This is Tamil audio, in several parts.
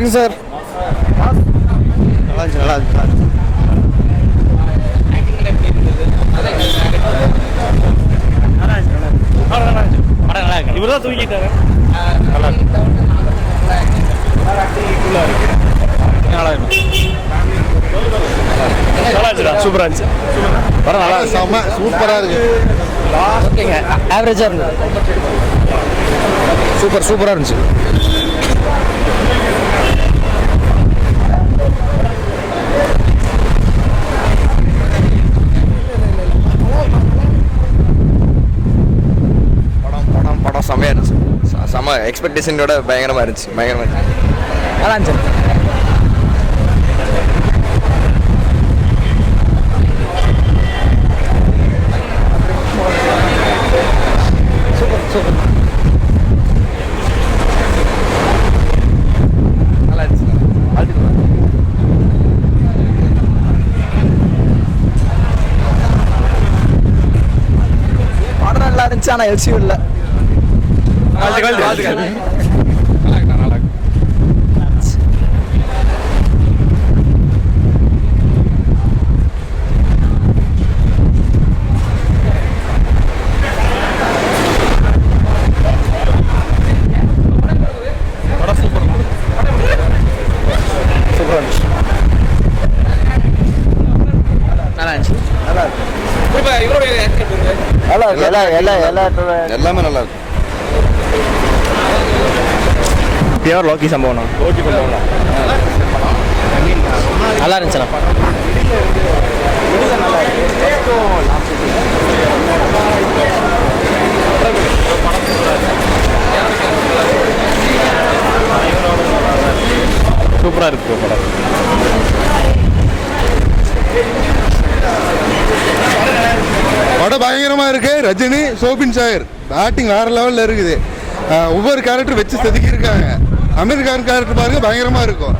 நல்லா இருக்கு சார். நல்லா இருந்துச்சு நல்லா இருந்துச்சு இவர் தான் தூக்கிட்டாரு நல்லா இருக்கு. நல்லா இருந்துச்சுடா சூப்பரா இருந்துச்சு. படம் நல்லா செம்ம சூப்பராக இருக்கு. ஓகேங்க. இருந்தது. சூப்பர் சூப்பராக இருந்துச்சு. செம்மையாக இருந்துச்சு. செம்ம செம எக்ஸ்பெக்டேஷனோட பயங்கரமாக இருந்துச்சு. பயங்கரமாக இருந்துச்சு நல்லா இருந்துச்சு. நல்லா இருந்துச்சு நல்லா இருந்துச்சு ஆனால் எல்சியும் இல்லை. நல்லா இருக்கு. எல்லா எல்லா எல்லா எல்லாமே நல்லா இருக்கு. பியூர் லோக்கி சம்பவம் ஓகே பண்ணுவோம் நல்லா இருந்துச்சுண்ணா. சூப்பரா இருக்கு படம். படம் பயங்கரமா இருக்கு. ரஜினி சோபின் சாயர். பேட்டிங் வேற லெவல்ல இருக்குது. ஒவ்வொரு கேரக்டர் வச்சு செதுக்கி இருக்காங்க அமீர் கான் கேரக்டர் பாருங்க பயங்கரமா இருக்கும்.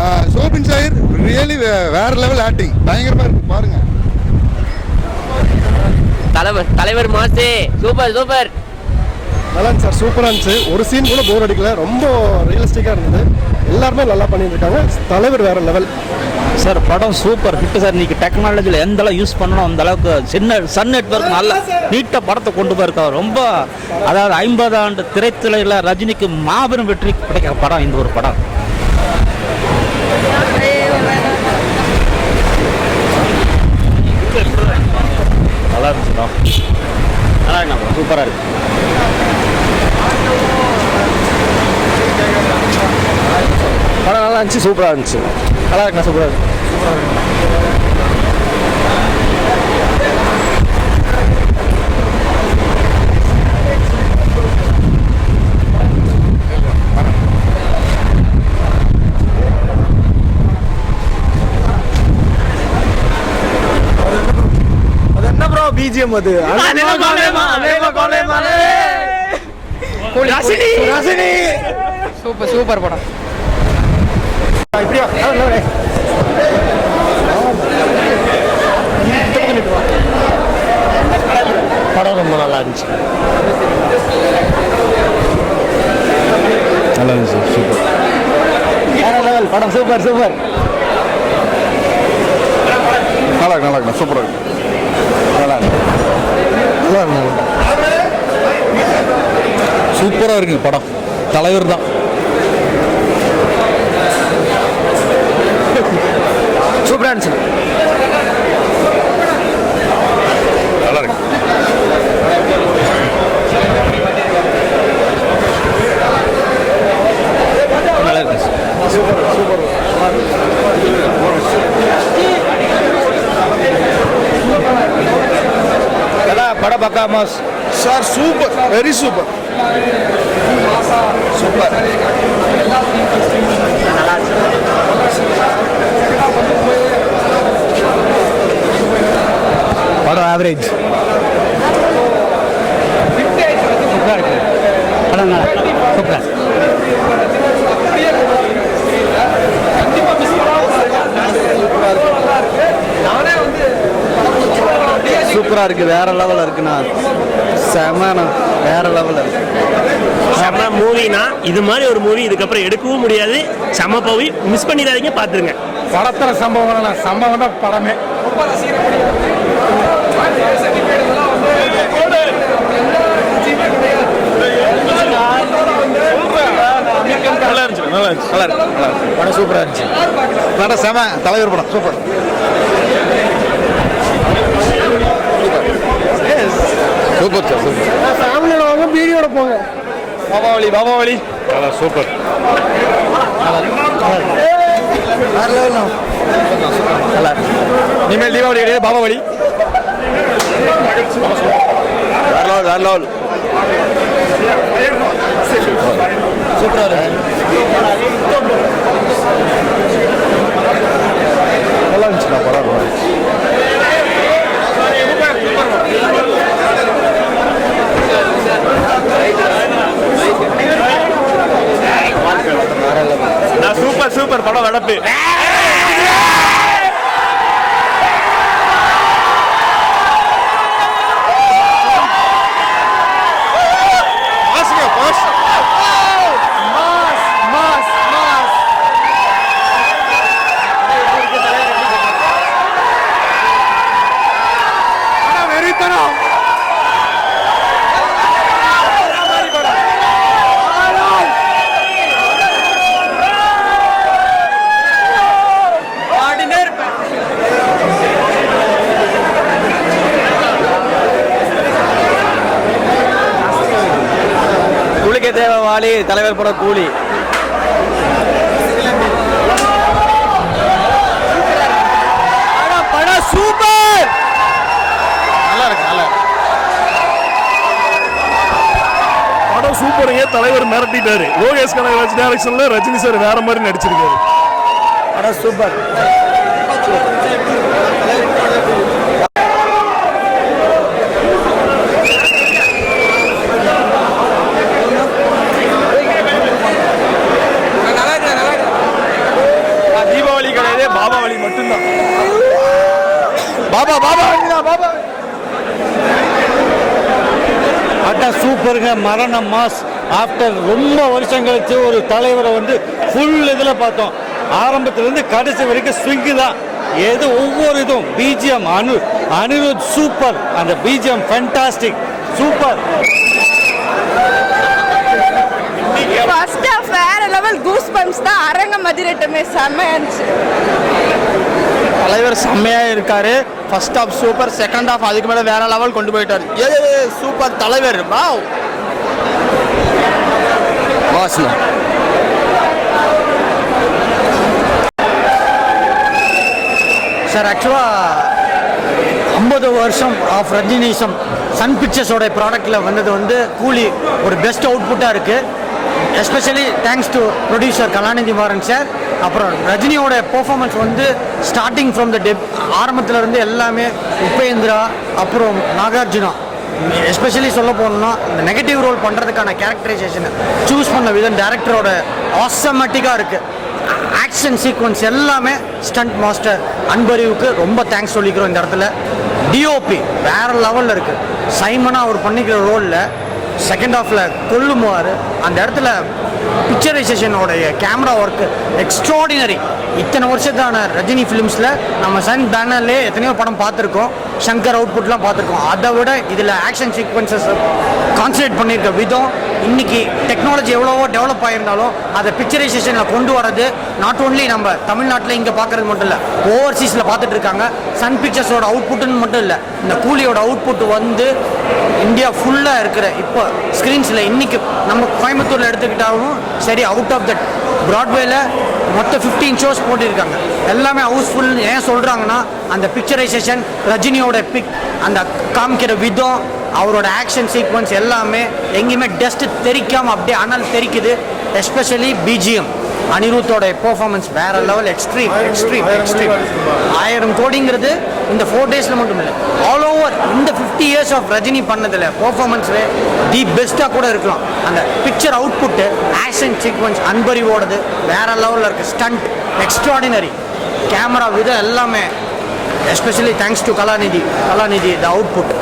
ஆஹ் சோபின் சாயர் ரியலி வேற லெவல் ஆக்டிங் பயங்கரமா இருக்கும் பாருங்க. தலைவர் தலைவர் மாசே சூப்பர் சூப்பர். நல்லா இருந்துச்சு சார். சூப்பராக இருந்துச்சு. ஒரு சீன் கூட போர் அடிக்கல. ரொம்ப ரியலிஸ்டிக்காக இருந்தது. எல்லாருமே நல்லா பண்ணியிருக்காங்க. தலைவர் வேறு லெவல் சார் படம் சூப்பர் ஹிட் சார். இன்னைக்கு டெக்னாலஜியில் எந்த அளவு யூஸ் பண்ணணும் அந்த அளவுக்கு சின்ன சன் நெட்வொர்க் நல்ல நீட்டாக படத்தை கொண்டு போயிருக்காரு. ரொம்ப அதாவது ஐம்பது ஆண்டு திரைத்துறையில் ரஜினிக்கு மாபெரும் வெற்றி கிடைக்கிற படம் இந்த ஒரு படம். நல்லா இருந்துச்சுடா நல்லா இருக்கு சூப்பராக இருக்கு. படம் நல்லா இருந்துச்சு சூப்பராக இருந்துச்சு. நல்லா இருக்குண்ணா சூப்பராக இருக்கு அது என்ன ப்ரோ பிஜிஎம் அது? ரசினி ரசினி சூப்பர் சூப்பர் படம். இப்படியா? படம் ரொம்ப நல்லா இருந்துச்சு. நல்லா இருந்துச்சு சூப்பர். படம் சூப்பர் சூப்பர். நல்லா இருக்கு நல்லா இருக்கு சூப்பரா இருக்கு நல்லா இருக்கு நல்லா இருக்கு இருக்குது படம். தலைவர் தான். சூப்பராக இருந்துச்சு. நல்லா இருக்கு. நல்லா இருக்கு. படம் பார்க்காம sir super. Very super super. Average படம் நல்லா சூப்பர் சூப்பராக இருக்கு. வேற லெவலில் இருக்குண்ணா செமண்ணா. வேற லெவலில் இருக்கு. செம்ம மூவினா இது மாதிரி ஒரு மூவி இதுக்கப்புறம் எடுக்கவும் முடியாது. செம்ம மூவி மிஸ் பண்ணிடாதீங்க பார்த்துருங்க படத்துல சம்பவம் சம்பவம் தான் படமே. நல்லா இருந்துச்சு நல்லா இருந்துச்சு நல்லா இருக்கு நல்லா இருக்கு படம் சூப்பராக இருந்துச்சு. படம் செம தலைவர் படம் சூப்பர். Super sir super. ஃபேமிலியில் வாங்க பீடியோட போங்க பாபாவளி பாபாவளி. நல்லா சூப்பர். நல்லா இனிமேல் தீபாவளி கிடையாது பாபாவளி. வேற லெவல் வேற லெவல் சூப்பராக இருக்கு நல்லா இருந்துச்சுண்ணா படம் நல்லா இருந்துச்சு. நான் சூப்பர் சூப்பர் படம் நடப்பு குளிக்க தேவை வாலி தலைவர் படம் கூலி. படம் சூப்பர்! நல்லா இருக்கு நல்லா இருக்கு. படம் சூப்பருங்க தலைவர் மிரட்டிட்டாரு. லோகேஷ் கனகராஜ் டைரக்ஷன்ல ரஜினி சார் வேற மாதிரி நடிச்சிருக்காரு. படம் சூப்பர் தீபாவளி கிடையாது பாபாவளி மட்டும்தான் பாபா பாபா பாபா சூப்பருங்க மரண மாஸ் ஆஃப்டர் ரொம்ப வருஷம் கழிச்சு ஒரு தலைவரை வந்து ஃபுல் இதில் பார்த்தோம். ஆரம்பத்துலேருந்து கடைசி வரைக்கும் ஸ்விங்கு தான். எது ஒவ்வொரு இதுவும் பிஜிஎம் அனு அனிருத் சூப்பர் அந்த BGM fantastic super first half வேற லெவல் கூஸ் பம்ப்ஸ் தான். அரங்கம் அதிரட்டமே. செம்மையா இருந்துச்சு. தலைவர் செம்மையா இருக்காரு. First half super second half அதுக்கு மேல வேற லெவல் கொண்டு போயிட்டாரு. ஏ சூப்பர் தலைவர். வாவ் மாஸ்ண்ணா சார் ஆக்சுவலாக ஐம்பது வருஷம் ஆஃப் ரஜினிசம் சன் பிக்சர்ஸோட ப்ராடக்ட்டில் வந்தது வந்து கூலி ஒரு பெஸ்ட் அவுட்புட்டாக இருக்குது especially thanks to producer Kalanithi Maran sir அப்புறம் ரஜினியோட பெர்ஃபார்மன்ஸ் வந்து ஸ்டார்டிங் ஃப்ரம் த டெப் ஆரம்பத்தில் இருந்து எல்லாமே உபேந்திரா அப்புறம் நாகார்ஜுனா. எஸ்பெஷலி சொல்ல போனோம்னா இந்த நெகட்டிவ் ரோல் பண்ணுறதுக்கான கேரக்டரைசேஷனை சூஸ் பண்ண விதம் டேரக்டரோட ஆசமேட்டிக்காக இருக்குது ஆக்ஷன் சீக்வன்ஸ் எல்லாமே ஸ்டண்ட் மாஸ்டர் அன்பரிவுக்கு ரொம்ப தேங்க்ஸ் சொல்லிக்கிறோம் இந்த இடத்துல. டிஓபி வேற லெவலில் இருக்குது சைமனாக அவர் பண்ணிக்கிற ரோலில் செகண்ட் ஹாஃபில் கொல்லுமாறு அந்த இடத்துல பிக்சரைசேஷனோடைய கேமரா ஒர்க்கு எக்ஸ்ட்ராடினரி இத்தனை வருஷத்தான ரஜினி ஃபிலிம்ஸில் நம்ம சன் பேனர்லேயே எத்தனையோ படம் பார்த்துருக்கோம். சங்கர் அவுட்புட்லாம் பார்த்துருக்கோம். அதை விட இதில் ஆக்ஷன் சீக்வன்சஸ் கான்சன்ட்ரேட் பண்ணியிருக்க விதம் இன்னைக்கு டெக்னாலஜி எவ்வளவோ டெவலப் ஆகியிருந்தாலும் அதை பிக்சரைசேஷனில் கொண்டு வரது நாட் ஓன்லி நம்ம தமிழ்நாட்டில் இங்கே பார்க்கறது மட்டும் இல்லை ஓவர்சீஸில் பார்த்துட்டு இருக்காங்க சன் பிக்சர்ஸோட அவுட்புட்டுன்னு மட்டும் இல்லை இந்த கூலியோட அவுட்புட் வந்து இந்தியா ஃபுல்லாக இருக்கிற இப்போ ஸ்க்ரீன்ஸில் இன்றைக்கி நம்ம கோயம்புத்தூரில் எடுத்துக்கிட்டாலும் சரி அவுட் ஆஃப் தட் ப்ராட்வேல மொத்தம் ஃபிஃப்டீன் ஷோஸ் போட்டிருக்காங்க. எல்லாமே ஹவுஸ்ஃபுல் ஏன் சொல்கிறாங்கன்னா அந்த பிக்சரைசேஷன் ரஜினியோட பிக் அந்த காமிக்கிற விதம் அவரோட ஆக்ஷன் சீக்வன்ஸ் எல்லாமே எங்கேயுமே டஸ்ட்டு தெரிக்காமல் அப்படியே அனல் தெரிக்குது எஸ்பெஷலி பிஜிஎம் அனிருத்தோட பெர்ஃபார்மன்ஸ் வேற லெவல் எக்ஸ்ட்ரீம் எக்ஸ்ட்ரீம் எக்ஸ்ட்ரீம் ஆயிரம் கோடிங்கிறது இந்த ஃபோர் டேஸில் மட்டும் இல்லை ஆல் ஓவர் இந்த ஃபிஃப்டி இயர்ஸ் ஆஃப் ரஜினி பண்ணதில் பெர்ஃபார்மன்ஸில் தி பெஸ்ட்டாக கூட இருக்கலாம். அந்த பிக்சர் அவுட்புட்டு ஆக்ஷன் சீக்வன்ஸ் அன்பறிவோடது வேற லெவலில் இருக்குது ஸ்டண்ட் எக்ஸ்ட்ராடினரி கேமரா விதம் எல்லாமே especially thanks to Kalanithi Kalanithi the output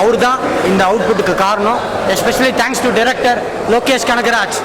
அவர் தான் இந்த அவுட்புட்டுக்கு காரணம். Especially thanks to director Lokesh Kanagaraj